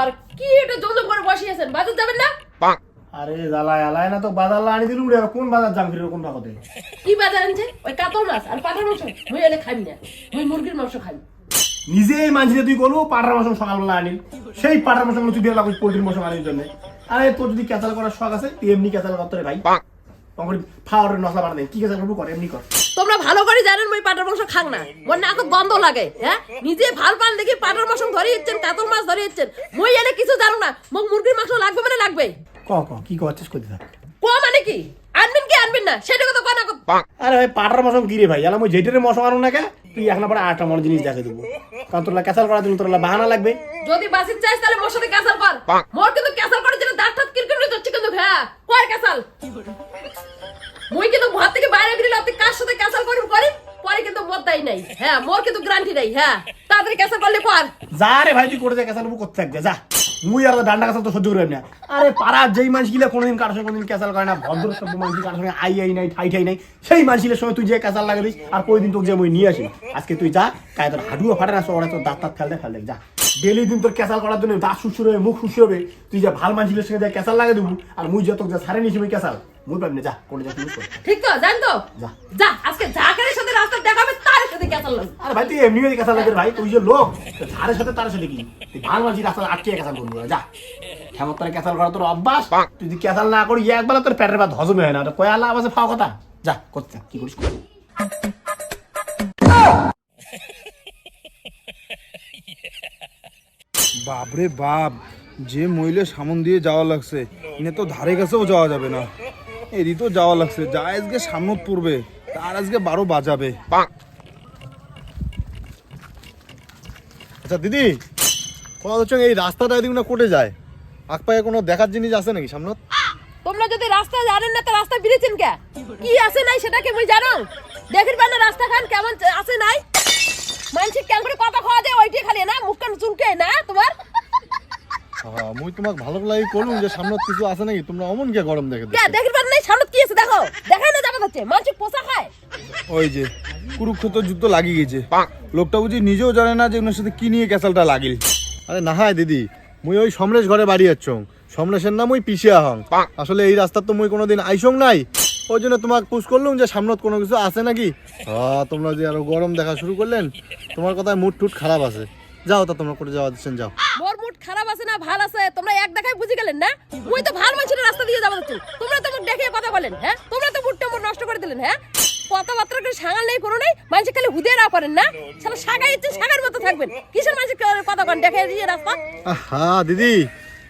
আর কি এটা জমজম করে বসিয়েছেন বাজার যাবেন না? আরে জ্বালায় আলায় না তো বাজার আনি দিলুম রে কোন বাজার জাম ফিরে কোন ভাগতে কি বাজার আনছে ওই কাতল মাছ আর পাটার মাংস। মুই এলে খাবি না। মুই মুরগির মাংস খাবি নিজেই মানছিলে তুই করব পাটার মাসম সকালবেলা আনিল। সেই পাটার মাসম তুই দিয়ে লাগুস পোল্ট্রির মাসম আনির জন্য। আরে তোর যদি ক্যাচাল করার শখ আছে তুই এমনি ক্যাচাল করতে রে ভাই। তখন ফাওয়ারের নসলা বানাতে কি ক্যাচাল করব কর এমনি কর। তোমরা ভালো করে জানেন মই পাটার মাংস খাং না। মোর না তো গন্ধ লাগে হ্যাঁ? নিজে ভালো পান দেখি পাটার মাংস ধরে ইচ্ছেন কাতল মাছ ধরে ইচ্ছেন মই এনে কিছু জানো না মোক মুরগির মাংস লাগবে মানে লাগবে ক মানে কি? আনবেন কি আনবেন না সেটা কথা কনা আরে ভাই পাটার মশম কি রে ভাই? এলাম ওই যেটারে মশম আনো না কে তুই এখন পরে আটটা মনে জিনিস দেখে দেবো। কারণ তোর ক্যাচাল করার জন্য তোর বাহানা লাগবে। যদি বাসির চাইস তাহলে মোর সাথে ক্যাসাল কর। মোর কিন্তু ক্যাসাল করার জন্য দাঁত টাত কিরকির হচ্ছে কিন্তু হ্যাঁ? কয় ক্যাসাল? মুই কিন্তু ঘর থেকে বাইরে বেরিয়ে আপনি কার সাথে ক্যাসাল করিম করিম পরে কিন্তু মত দেয় নাই হ্যাঁ? মোর কিন্তু গ্যারান্টি নাই হ্যাঁ? তাড়াতাড়ি ক্যাসাল করলে কর। যা রে ভাই তুই করে যা ক্যাচাল করতে থাকবে যা। মুই আর ডান্ডা কাছে তো সহ্য করবে না। আরে পাড়া যেই মানুষ গিলা কোনোদিন কারোর সঙ্গে কোনোদিন ক্যাসাল করে না, ভদ্র সভ্য মানুষ কারোর সঙ্গে আই আই নাই, ঠাই ঠাই নাই, সেই মানুষের সঙ্গে তুই যে ক্যাসাল লাগালিস আর কই দিন তোকে যে মুই নিয়ে আসি। আজকে তুই যা, কায় তোর হাডুও ফাটে না সবাই তোর দাঁত, তাঁত ফেলতে ফেলতে যা। ডেলি দিন তোর ক্যাচাল করার জন্য দাঁত শুশুর হবে মুখ শুষি হবে। তুই যা ভালো মানুষের সঙ্গে যা ক্যাচাল লাগে দেবো আর মুই যত যা সারে নিয়েছি মুই ক্যাচাল মুই পাবি না যা কোনো যা তুমি ঠিক তো জান তো? যা। যা আজকে জাকারের সাথে রাস্তা দেখাবে তার সাথে ক্যাসাল লাগবে। আরে ভাই তুই এমনি ক্যাচাল লাগে ভাই তুই যে লোক তোর ধারের সাথে তার সাথে কি? তুই ভালো মানুষ রাস্তা আটকে ক্যাচাল করবি যা। কেমন তোর ক্যাচাল করা তোর অভ্যাস। তুই যদি ক্যাচাল না করি একবেলা তোর পেটের ভাত হজমে হয় না। ওটা কয় আল্লাহ আবাসে ফাও কথা। যা করতে কি করিস বাপরে বাপ, যে মহিলা সামন দিয়ে যাওয়া লাগছে এনে তো ধারে কাছেও যাওয়া যাবে না। এরই তো যাওয়া লাগছে, যা আজকে সামনত পড়বে, তার আজকে বারো বাজাবে। আচ্ছা দিদি, কথা হচ্ছে এই রাস্তাটা এদিক না কোটে যায়? আকপায়ে কোনো দেখার জিনিস আছে নাকি সামনত? তোমরা যদি রাস্তা জানেন না, তো রাস্তা বেরিয়েছেন কে? কি আছে নাই সেটা কি মুই জানো? দেখির পান রাস্তা খান কেমন আছে নাই? মানসিক কেমন করে কথা খাওয়া যায় ওইটাই খালি না? মুখ কান চুলকে না তোমার? হ্যাঁ মুই তোমাক ভালো লাগে করলুম যে সামনত কিছু আছে নাকি? তোমরা অমন কে গরম দেখে কে দেখছ? দেখির পান নাই সামনে কি আছে দেখো। দেখাই না যাবে হচ্ছে মানসিক পোষা খায় ওই যে কুরুক্ষেত্র যুদ্ধ লাগিয়ে গেছে। লোকটা বুঝি নিজেও জানে না যে ওনার সাথে কি নিয়ে ক্যাসালটা লাগিল। আরে না হয় দিদি মুই ওই সমরেশ ঘরে বাড়ি যাচ্ছং। সমরেশের নাম ওই পিছিয়া হং। আসলে এই রাস্তা তো মুই কোনোদিন আইসং নাই। ওই জন্য তোমাকে পুষ করলুম যে সামনত কোনো কিছু আছে নাকি? হ্যাঁ তোমরা যে আরও গরম দেখা শুরু করলেন তোমার কথায় মুড টুট খারাপ আছে। যাও তা তোমরা করে যাওয়া দিচ্ছেন যাও। মোর মুড খারাপ আছে না ভালো আছে? তোমরা এক দেখায় বুঝে গেলেন না? মুই তো ভালো মানুষের রাস্তা দিয়ে যাব হচ্ছে তোমরা তো মুখ দেখে কথা বলেন হ্যাঁ? তোমরা তো মুডটা মোর নষ্ট করে দিলেন হ্যাঁ? কথাবার্তা করে সাঙাল নেই কোনো নেই? মানুষ খালি হুদে না করেন না? সারা সাগাই ইচ্ছে সাগার মতো থাকবেন। কিসের মানুষের কথা কন? দেখে দিয়ে রাস্তা? হ্যাঁ দিদি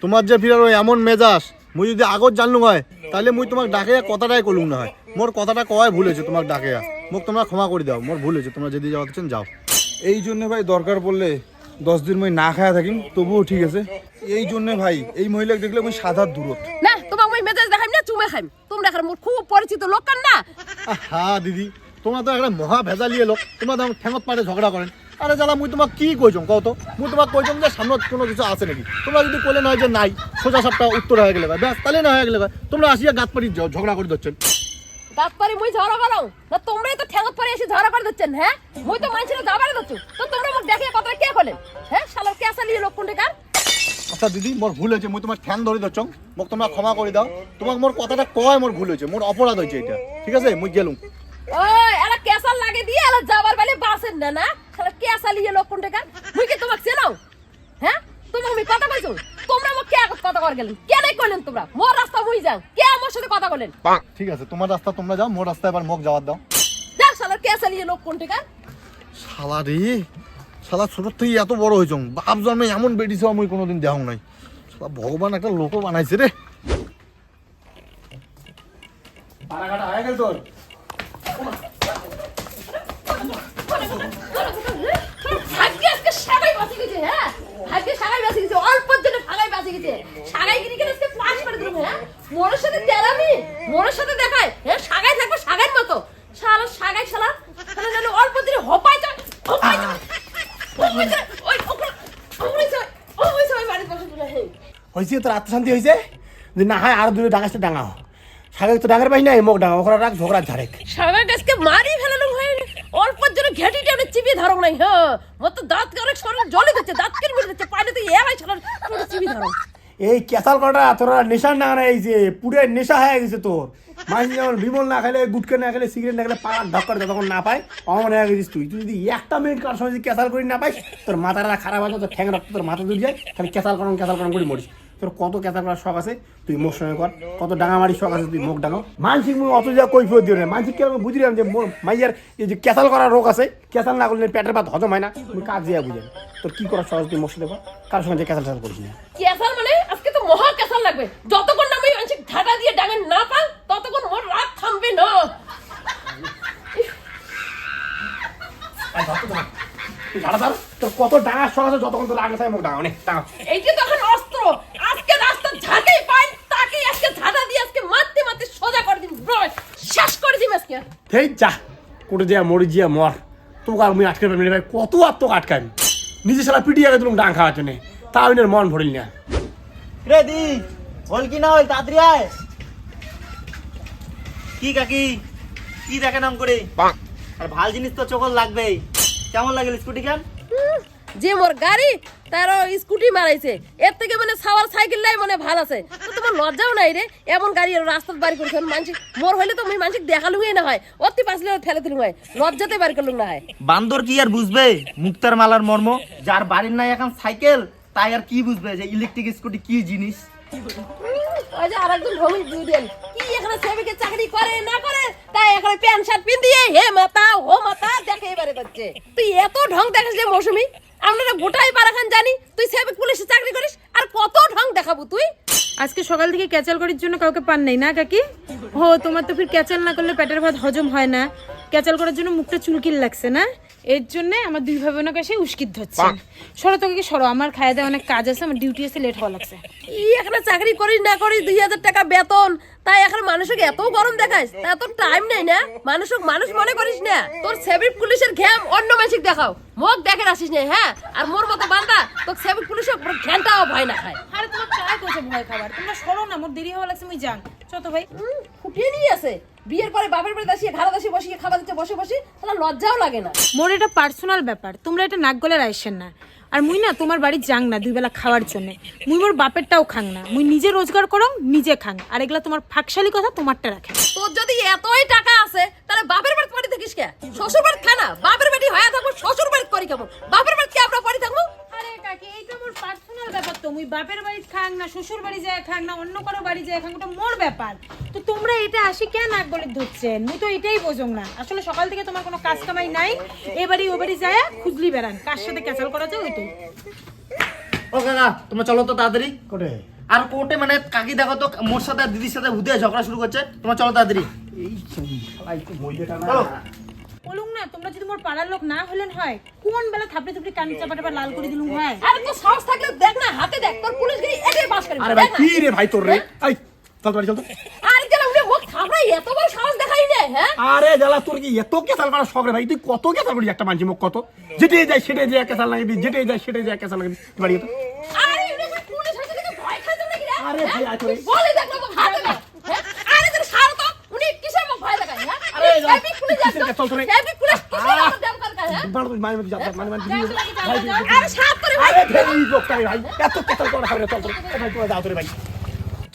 তোমার যে ফিরার ওই এমন মেজাজ মুই যদি আগত জানলু হয় তাহলে মুই তোমাক ডাকে কথাটাই কলুম না হয়। মোর কথাটা কয় ভুল হয়েছে তোমাক ডাকে মোক তোমরা ক্ষমা করে দাও মোর ভুল হয়েছে তোমরা যদি যাওয়া দিচ্ছেন যাও। এই জন্য ভাই দরকার পড়লে দশ দিন মই না খায়া থাকিম তবুও ঠিক আছে। এই জন্য ভাই এই মহিলাকে দেখলে মুই সাধার দূরত। না তোমার মই মেজাজ দেখাইম না চুমে খাইম। তোমরা এখন মোর খুব পরিচিত লোক কান না? হ্যাঁ দিদি তোমরা তো একটা মহা ভেজালিয়ে লোক। তোমরা তো ঠেঙত পাড়ে ঝগড়া করেন। আরে জ্বালা মুই তোমাক কি কইছম কও তো? মুই তোমাক কইছম যে সামনত কোনো কিছু আছে নাকি? তোমরা যদি কইলে নয় যে নাই সোজা সাপটা উত্তর হয়ে গেলে ভাই ব্যাস তাহলে না হয়ে গেলে ভাই। তোমরা আসিয়া গাত ঝ- ঝগড়া করে দিচ্ছেন দাঁত পারি মুই ঝগড়া করো না তোমরাই তো ঠেঙত পারে এসে ঝগড়া করে দিচ্ছেন হ্যাঁ? মুই তো মানুষের যাবারে দিচ্ছ তো তোমরা মুখ দেখে কথা কে বলেন হ্যাঁ শালার কে চালিয়ে লোক কোনটা কার আচ্ছা দিদি মোর ভুল হয়েছে মুই তোমার ঠ্যাং ধরে দিচ্ছং মোক তোমরা ক্ষমা করে দাও। তোমাক মোর কথাটা কয় মোর ভুল হয়েছে মোর অপরাধ হয়েছে এটা। ঠিক আছে মুই গেলুম। ওই কেসাল লাগে দিয়ে এলা যাবার বেলে বাসেন না না? শালা কে চালিয়ে লোক কোনটা কার মুই কি তোমাক চেনাও হ্যাঁ? তোমাক আমি কথা কইছো? তোমরা মোক কে কথা কর গেলেন? কে নাই কইলেন তোমরা? মোর রাস্তা মুই যাও। কে আমার সাথে কথা বলেন ঠিক আছে তোমার রাস্তা তোমরা যাও মোর রাস্তা এবার মোক যাওয়ার দাও। দেখ শালার কে চালিয়ে লোক কোনটা কার শালা রে শালা ছোট থেকে এত বড় হয়েছ বাপ জন্মে এমন বেডিছে আমি কোনোদিন দেখাও নাই। শালা ভগবান একটা লোকও বানাইছে রে। পাড়াঘাটা হয়ে গেল তোর ভাগ্যে আজকে সাগাই বাঁচি গেছে হ্যাঁ? ভাগ্যে সাগাই বাঁচি গেছে অল্পর জন্য ভাগাই বাঁচি গেছে। সাগাই গিরি গেলে আজকে পাশ করে দিলাম হ্যাঁ? মোরের সাথে তেরামি মোরের সাথে দেখায় হ্যাঁ? সাগাই থাকবে সাগাইয়ের মতো। শালা সাগাই শালা। শালা জানো অল্প দিনে হপাই যায় হপাই যায় হয়েছে তোর আত্মশান্তি হয়েছে? যে না হয় আর দূরে ডাঙাসটা ডাঙা সাগে তো ডাঙার পাই নাই মোক ডাঙা ওখানে রাখ ঝগড়া ঝাড়েক সাগাই গাছকে মারি ফেলানো হয় অল্পর জন্য ঘেটিটা চিবিয়ে ধরো নাই হ্যাঁ? মতো দাঁত জলে দাঁত যাচ্ছে তো চিবি ধরো। এই কেসাল কটা না এই যে পুরে নেশা হয়ে গেছে তোর। মানুষ যেমন বিমল না খেলে গুটকে না খেলে সিগারেট না খেলে পা ঢক যখন না পায়। অমন হয়ে গেছিস তুই। তুই যদি একটা মিনিট কার সময় যদি কেসাল করি না পাই, তোর মাথাটা খারাপ আছে, তোর ঠ্যাং রক্ত তোর মাথা দূর যায় খালি কেসাল করম কেসাল করম করে মরিস। তোর কত কেসাল করার শখ আছে তুই মুখ সঙ্গে কর। কত ডাঙামারি শখ আছে তুই মুখ ডাঙাও মানসিক মুখ অত যা কৈফিয়ত দিও না। মানসিক কি বুঝলাম যে মাইয়ার এই যে কেসাল করার রোগ আছে কেসাল না করলে পেটের ভাত হজম হয় না। তুমি কাজ দিয়া বুঝেন তোর কি করার শখ তুই মুখ সাথে কর। কার সঙ্গে যে কেসাল কেসাল করিস না। ক্যাসাল মানে আজকে তো মহা ক্যাসাল লাগবে। যতক্ষণ না আমি আনছি ঢাকা দিয়ে ডাঙে না পাল ততক্ষণ মোর রাত থামবে না। তো। তোর কত ডাঙার শখ আছে যতক্ষণ তোর আগে থাকে মুখ ডাঙা অনেক ডাঙা এই যে তখন অস্ত্র আজকে রাস্তা ঝাঁকেই পাই তাকে আজকে ঝাঁটা দিয়ে আজকে মারতে মারতে সোজা করে দিন ব্রো শেষ করে দিম আজকে হেই যা কোটে যা মরি যা মর। তোকে আর মুই আটকে পারবি ভাই কত আর তোকে আটকাই নিজে সারা পিটিয়ে আগে তুমি ডাং খাওয়ার জন্য। তা আমি মন ভরিল না। রে দি হল কি না হল তাড়াতাড়ি আয়। কি কাকি কি দেখে নাম করে? আর ভালো জিনিস তো চোখল লাগবেই। কেমন লাগে স্কুটি খান যে মোর গাড়ি তারও স্কুটি মারাইছে। এর থেকে মানে সাওয়ার সাইকেল লাই মানে ভালো আছে। তো তোমার লজ্জাও নাই রে। এমন গাড়ি আর রাস্তাত বাড়ি করেছে। মানসিক মোর হইলে তো মুই মানসিক দেখালুই না হয়। অতি পাশলে ফেলে দিলুম হয় লজ্জাতে বাড়ি করলুম না হয়। বান্দর কি আর বুঝবে? মুক্তার মালার মর্ম। যার বাড়ির নাই এখন সাইকেল তাই আর কি বুঝবে যে ইলেকট্রিক স্কুটি কি জিনিস? ওই যে আরেকজন ভূমি দুই কি এখানে সেবিকে চাকরি করে না করে? তাই এখানে প্যান্ট শার্ট পিন দিয়ে হে মাতা ও মাতা দেখে এবারে করছে তুই এত ঢং দেখাস যে মৌসুমি? আমরা গোটাই বারাখান জানি, তুই সেবে পুলিশে চাকরি করিস, আর কত ঢং দেখাবো তুই? আজকে সকাল থেকে ক্যাচাল করার জন্য কাউকে পান নাই, না, কাকি? হো, তোমার তো ফির ক্যাচাল না করলে পেটের ভাত হজম হয় না। ক্যাচাল করার জন্য মুখটা চুলকিল লাগছে, না? এর জন্য আমার দুই ভাই বোনকে এসে উস্কিত ধরছে। সরো তোকে কি সরো? আমার খাওয়া দেওয়া অনেক কাজ আছে আমার ডিউটি আছে লেট হওয়া লাগছে। ই এখানে চাকরি করিস না করিস দুই হাজার টাকা বেতন। তাই এখন মানুষকে এত গরম দেখাস তা তোর টাইম নেই না? মানুষক মানুষ মনে করিস না তোর সেবিক পুলিশের ঘ্যাম অন্য মানসিক দেখাও। মুখ দেখে আসিস না হ্যাঁ? আর মোর মতো বান্দা তোর সেবিক পুলিশের ঘ্যানটাও ভয় না খায়। আরে তোমার করছে ভয় খাবার? তোমরা সরো না মোর দেরি হওয়া লাগছে আমি যান চত ভাই। ফুটিয়ে নিয়ে আছে বিয়ের পরে বাপের বাড়ি দাসিয়ে ঘাড়া দাসিয়ে বসিয়ে খাবার দিচ্ছে বসে বসে তাহলে লজ্জাও লাগে না। মোর এটা পার্সোনাল ব্যাপার। তোমরা এটা নাক গলে রাইসেন না। আর মুই না তোমার বাড়ি যাং না দুই বেলা খাওয়ার জন্য। মুই মোর বাপেরটাও খাং না। মুই নিজে রোজগার করো নিজে খাং। আর এগুলা তোমার ফাঁকশালি কথা তোমারটা রাখে। তোর যদি এতই টাকা আছে তাহলে বাপের বাড়িতে পড়ে থাকিস কে? শ্বশুর বাড়িতে খানা বাপের বাড়ি হয়ে থাকব শ্বশুর বাড়িতে করি কেমন বাপের বাড়িতে কি আমরা পড়ে থাকব? আরে কাকি এইটা মোর পার্সোনাল ব্যাপার তো। মুই বাপের বাড়ি খাং না শ্বশুর বাড়ি যায় খাং না অন্য কারও বাড়ি যায় খাং ওটা মোর ব্যাপার। তো তোমরা এটা আসি কেন নাক ধরছেন মুই তো এটাই বোঝং না। আসলে সকাল থেকে তোমার কোনো কাজ কামাই নাই। যায় খুঁজলি বেড়ান। কার সাথে ক্যাচাল করা যায় ওইটাই। ও কাকা তোমরা চলো তো তাড়াতাড়ি। কোটে? আর কোর্টে মানে কাকি দেখো তো মোর সাথে আর দিদির সাথে হুদে ঝগড়া শুরু করছে। তোমরা চলো তাড়াতাড়ি। এই শালা একটু মইলেটা না বলুন না তোমরা যদি মোর পাড়ার লোক না হলেন হয় কোন বেলা থাপড়ে থাপড়ে কান চাপা টাপা লাল করে দিলুম হয়? আরে তোর সাহস থাকলে দেখ না হাতে দেখ তোর পুলিশ এটাই বাস করে আরে ভাই কি রে ভাই তোর রে? এই চল বাড়ি চল তো। আরে গেলে উনি মুখ থাপড়াই এত বড় সাহস দেখাই না হ্যাঁ? আরে জ্বালা তোর কি এত কেসাল করার শখ রে ভাই? তুই কত কেসাল করিস একটা মানুষ মুখ কত? যেটাই যায় সেটাই যায় কেসাল দিস যেটাই যায় সেটাই যায় কেসাল তুই বাড়ি তো। আরে উনি পুলিশ হইছে দেখে ভয় খাইছে নাকি রে? আরে ভাই, আয় তো বলে দেখ না মুখ হাতে দেখ হ্যাঁ? আরে তোর সার তো উনি কিসের মুখ ভয় লাগায় হ্যাঁ? আরে আরে যা, সেবিক পুলিশ চল তো রে। সেবিক কিসের কার হ্যাঁ? মানে মানে দিদি, ভাই। আরে সাপ করে রে এত করা খাবে চল তোরা। তোরে ভাই।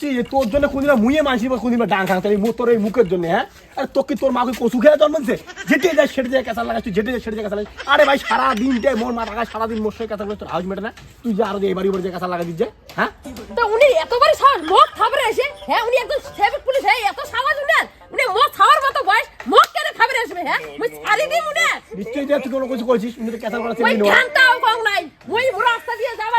তুই যে তোর জন্য কোনদিন মুয়ে মাসি বা কোনদিন ডাং খাং তাই তোর এই মুখের জন্য হ্যাঁ? আরে তোকে তোর মা কচু খেয়ে জন্মছে যেতে যায় সেটে যায় কেসাল লাগাস তুই যেতে যায় সেটে যায় কেসাল লাগাস আরে ভাই সারা দিনটাই মোর মা টাকা সারাদিন মোর সঙ্গে কথা করে তোর হাউস মেটে না? তুই যে আরও এবারই এবারে যে কেসাল লাগা দিচ্ছে হ্যাঁ? তা উনি এতবার সার মুখ থাপড়ে এসে হ্যাঁ উনি একদম সেবিক পুলিশ হ্যাঁ এত সাবাজ উনি মোর খাওয়ার মতো বয়স কেন খাবার আসবে হ্যাঁ? মুই ছাড়ি দিই উনি নিশ্চয়ই যে তুই কোনো কিছু করছিস উনি তো করা ওই নাই। ওই রাস্তা দিয়ে যাবা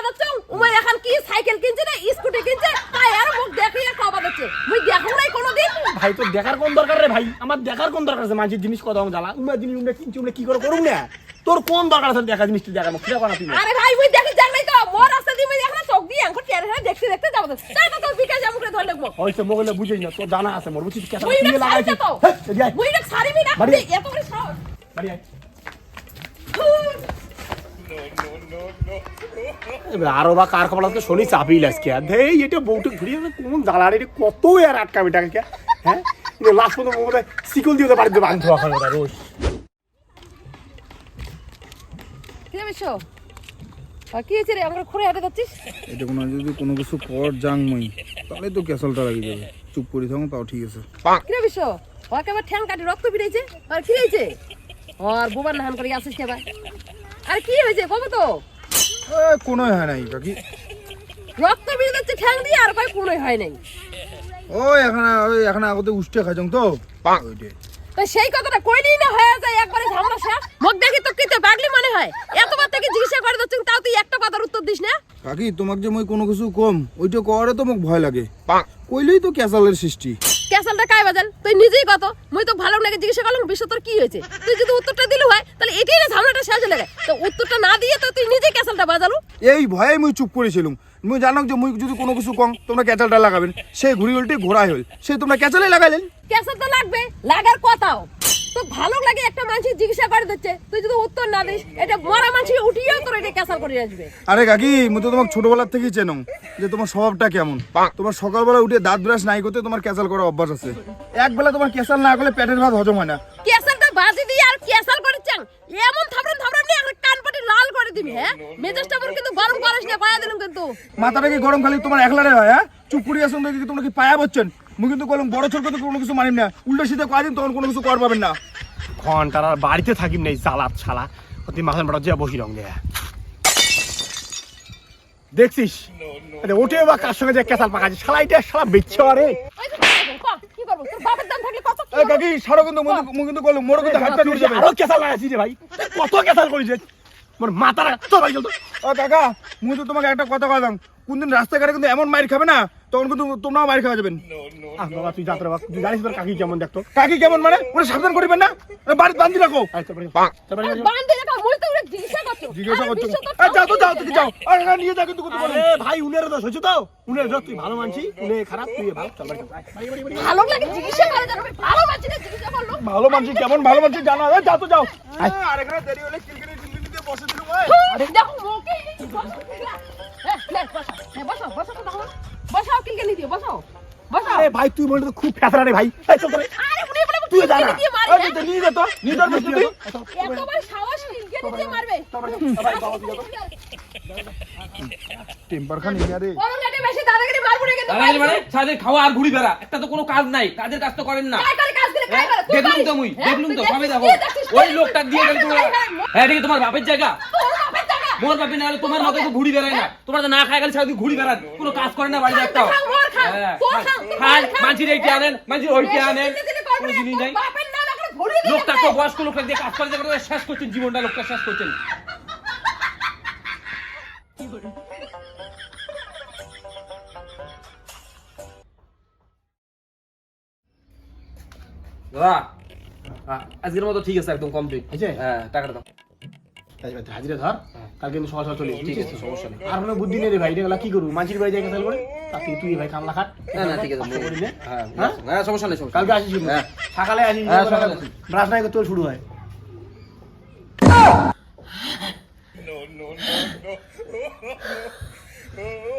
উমার এখন কি সাইকেল কিনছে না স্কুটি কিনছে তাই আর মুখ দেখিয়ে খাওয়া যাচ্ছে মুই দেখো নাই কোনোদিন। ভাই তোর দেখার কোন দরকার রে ভাই? আমার দেখার কোন দরকার আছে? মানুষের জিনিস কত জ্বালা। উমরা জিনিস উমরা কিনছি উমরা কি করে করুম না? তোর কোন দরকার আছে? দেখা জিনিসটা দেখা মুখ। কিরা তুই? আরে ভাই মুই দেখি যাক নাই তো মোর রাস্তা দিয়ে মুই এখন চোখ দিয়ে এখন টেরে হেরে দেখতে দেখতে যাব তাই তো তোর বিকাশ আমুকে ধরে লাগবো হয়তো মোবাইলে বুঝিস না তোর জানা আছে মোর বুঝছিস কেসাল মুই কিনে না লাগাইছি সারিতে তো। হেই, এদিকে আয়, মুই না সারিবি না এত করে সাহস বাড়ি আয়। আরও বা কার খবর আজকে শনি চাপিল আজকে। ধেই এটা বউটা ঘুরিয়ে কোন জ্বালার এটা কত আর আটকাবে টাকা হ্যাঁ? লাস্ট পর্যন্ত বোধ সিকল দিয়ে বাড়িতে রাখা রোজ কি জানিস কি হয়েছে রে আমার খুঁড়ে হাঁটে যাচ্ছিস? এটা কোনো যদি কোনো কিছু কর যাং মই তাহলে তো ক্যাসেলটা লাগি যাবে। চুপ করি থাকুন তাও ঠিক আছে। কিরে বিশ্ব ওকে আবার ঠ্যাং কাটি রক্ত বেরিয়েছে আর কি হয়েছে? আর বোবার নাহান করে আসিস কে ভাই আর কি হয়েছে কবে তো। কোনো হয় নাই কাকি। রক্ত বেরিয়ে যাচ্ছে ঠ্যাং দিয়ে আর কয় কোনোই হয় নাই। ওই এখানে ওই এখানে আগতে উষ্টে খাইছং তো। ওইটাই। তো সেই কথাটা কইলেই না হয়ে যায় একবারে ঝামেলা শেষ মুখ দেখি তো কিতে পাগলি মনে হয়। এতবার থেকে জিজ্ঞাসা করে দিচ্ছেন তাও তুই একটা কথার উত্তর দিস না? কাকি তোমাক যে মই কোনো কিছু কম ওইটা করে তো মোক ভয় লাগে। কইলেই তো ক্যাসালের সৃষ্টি। ক্যাসেলটা কাই বাজাল তুই নিজেই কত? মুই তো ভালো নাকি জিজ্ঞাসা করলাম বিশ্ব তোর কি হয়েছে? তুই যদি উত্তরটা দিলু হয় তাহলে এটাই না ঝামেলাটা শেষ হয়ে লাগে তো উত্তরটা না দিয়ে তো তুই নিজেই ক্যাসেলটা বাজালু। এই ভয়ে মুই চুপ করেছিলাম মুই জানো যে মুই যদি কোনো কিছু কম তোমরা ক্যাচালটা লাগাবেন। সেই ঘুরি উল্টে ঘোরাই হল। সেই তোমরা ক্যাচালে লাগাইলেন ক্যাসেল তো লাগবে লাগার কথাও। তো ভালো লাগে একটা মানুষ জিজ্ঞাসা করে দিচ্ছে। তুই যদি উত্তর না দিস এটা মরা মানুষ উঠিয়েও তোর এটা ক্যাসেল করে আসবে। আরে কাকি মুই তো তোমার ছোটবেলার থেকেই চেনো যে তোমার স্বভাবটা কেমন। তোমার সকালবেলা উঠে দাঁত ব্রাশ নাই করতে তোমার ক্যাচাল করার অভ্যাস আছে। একবেলা তোমার ক্যাচাল না করলে পেটের ভাত হজম হয় না। ক্যাসেলটা বাজি দিয়ে আর ক্যাসেল করে চাং এমন থামড়ান থামড়ান নিয়ে একটা কান পাটি লাল করে দিবি হ্যাঁ? মেজাজটা আমার কিন্তু গরম করিস না পায়া দিলাম কিন্তু। মাথাটা কি গরম খালি? তোমার একলারে হয় হ্যাঁ? চুপ করিয়া তোমরা কি পায়া বচ্ছেন। মুই কিন্তু কলম বড় ছোট তো কোনো কিছু মানিম না। উল্টো সিধে কয়দিন তখন কোনো কিছু কর পাবেন না। ঘণ্টার আর বাড়িতে থাকিম নাই চালাত ছালা অতি মাথার বড় যা বসি রং দেয়া। দেখছিস? আরে ওঠে বা কার সঙ্গে যে কেসাল পাকাছে শালা এটা শালা বেচ্ছে আরে। ওই তো ক, কি করব? তোর বাপের দাম থাকলে কত কাকি সারো কিন্তু মুই কিন্তু- কলম মোর কিন্তু হাত পা তুই টুটে যে যাবে। আরও কেসাল লাগাইছি রে ভাই। কত কেসাল করিস মোর মাথার চল ভাই তো। ও কাকা মুই তো তোমাকে একটা কথা কইলাম। কোনদিন রাস্তাঘাটে কিন্তু এমন মাইর খাবে না তখন কিন্তু তোমরাও মাইর খাওয়া যাবেন। আহ বাবা তুই যাত্রা বাবা তুই জানিস তোর কাকি কেমন দেখতো? কাকি কেমন মানে? ওরা সাবধান করিবেন না। বাড়িতে বান্ধি রাখো। জিজ্ঞাসা করছ যাও তো যাও তুমি যাও। আর এখানে নিয়ে যাও কিন্তু কিছু ভাই উনের দোষ হচ্ছে তো? উনের দোষ তুই ভালো মানছি উনে খারাপ তুই ভালো চল বাড়ি চল। বাড়ি, বাড়ি, বাড়ি। ভালো লাগে জিজ্ঞাসা করে ভালো মাছি না জিজ্ঞাসা করল। ভালো মানছি কেমন ভালো মানছি জানা যায় যাও তো যাও। আর দেরি হলে বসে দিলুম ওই। আরে দেখো মোকে বসাও বসাও তো দেখো বসাও কিলকে দিও বসাও বসাও আরে ভাই তুই মনে তো খুব ফেসরা রে ভাই। এই চল আরে উনি বলে তুই নিয়ে যেত নিয়ে যাও তো সাহস কিলকে দিয়ে মারবে টেম্পার খান নিয়ে রে। বড় গাড়ি বেশি দাদাগিরি মারবো না কিন্তু দাদাগিরি মানে সারাদিন খাওয়া আর ঘুরি বেড়া। একটা তো কোনো কাজ নাই। কাজের কাজ তো করেন না। দেখলুম তো মুই হ্যাঁ, দেখলুম তো তুই দেখো। ওই লোকটা দিয়ে গেল দেখছিস, তোমার তুই দেখছিস, হ্যাঁ ঠিক তোমার বাপের জায়গা। তোর বাপের টাকা। মোর বাপের না হলে তোমার মতো তো ঘুরি বেড়ায় না। তোমরা না খাই গেলে সারাদিন ঘুরি বেড়ান কোনো কাজ করে না বাড়িতে খান আনেন ওইটা আনেন। কোনো জিনিস নাই। দিতে লোকটা তো বয়স্ক লোকটা দিয়ে কাজ করে শেষ করছেন জীবনটা লোকটা শেষ করছেন। দাদা আজকের মতো ঠিক আছে একদম কমপ্লিট হ্যাঁ টাকাটা দাও ভাই, হাজিরা ধর কাল কিন্তু সকাল সকাল চলে ঠিক আছে সমস্যা নেই আর কোনো বুদ্ধি নেই রে ভাই এটা কি করব মাঝির বাড়ি যাই কেসাল করে তার তুই ভাই কামলা খাট না না ঠিক আছে। হ্যাঁ হ্যাঁ? হ্যাঁ সমস্যা নেই কালকে। আসিস হ্যাঁ সকালে আসিস হ্যাঁ। ব্রাশ নাই তোর শুরু হয় ও